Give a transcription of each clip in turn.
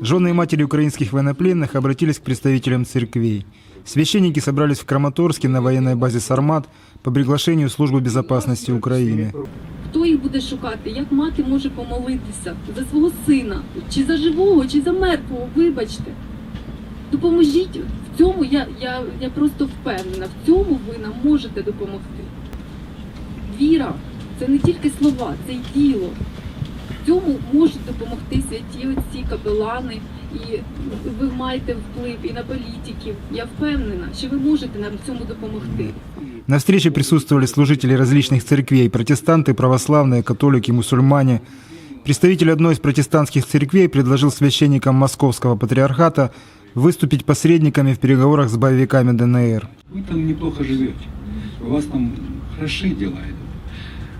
Жены и матери украинских военнопленных обратились к представителям церквей. Священники собрались в Краматорске на военной базе «Сармат» по приглашению Службы безопасности Украины. Хто їх буде шукати? Як мати може помолитися за свого сина? Чи за живого, чи за мертвого? Вибачте. Допоможіть в цьому. Я, я, я просто впевнена, в цьому ви нам можете допомогти. Віра це не тільки слова, це й діло. В цьому можуть допомогти святі отці, капелани, і ви маєте вплив і на політиків. Я впевнена, що ви можете нам в цьому допомогти. На встрече присутствовали служители различных церквей, протестанты, православные, католики, мусульмане. Представитель одной из протестантских церквей предложил священникам Московского патриархата выступить посредниками в переговорах с боевиками ДНР. Вы там неплохо живете, у вас там хороши дела идут.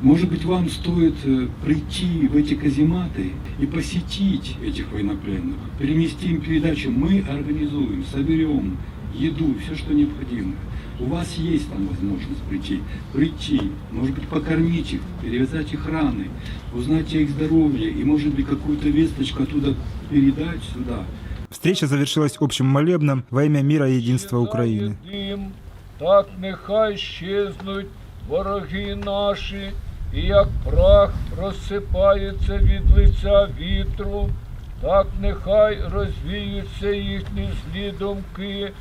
Может быть, вам стоит э, прийти в эти казематы и посетить этих военнопленных, перенести им передачу. Мы организуем, соберем еду, все, что необходимо. У вас есть там возможность прийти, прийти, может быть, покормить их, перевязать их раны, узнать о их здоровье и, может быть, какую-то весточку оттуда передать сюда. Встреча завершилась общим молебном во имя мира и единства Украины. Так нехай щезнуть вороги наші, і як прах розсипається від лиця вітру, так нехай розвіються їхні злі думки